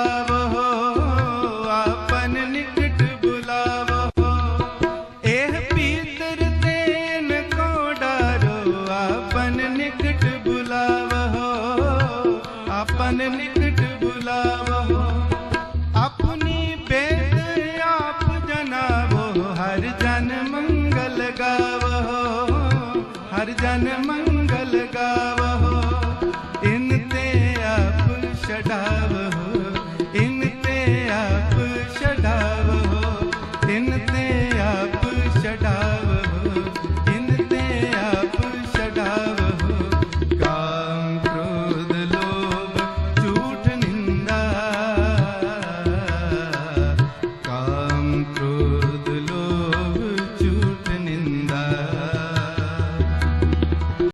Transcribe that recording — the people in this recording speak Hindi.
बुलावो आपन निकट बुलावो एह पीतर तेन को डारो, आपन निकट बुलावो आपन निकट बुलावो अपनी बेद आप जनावो, हर जन मंगल गावो हर जन मंगल गावो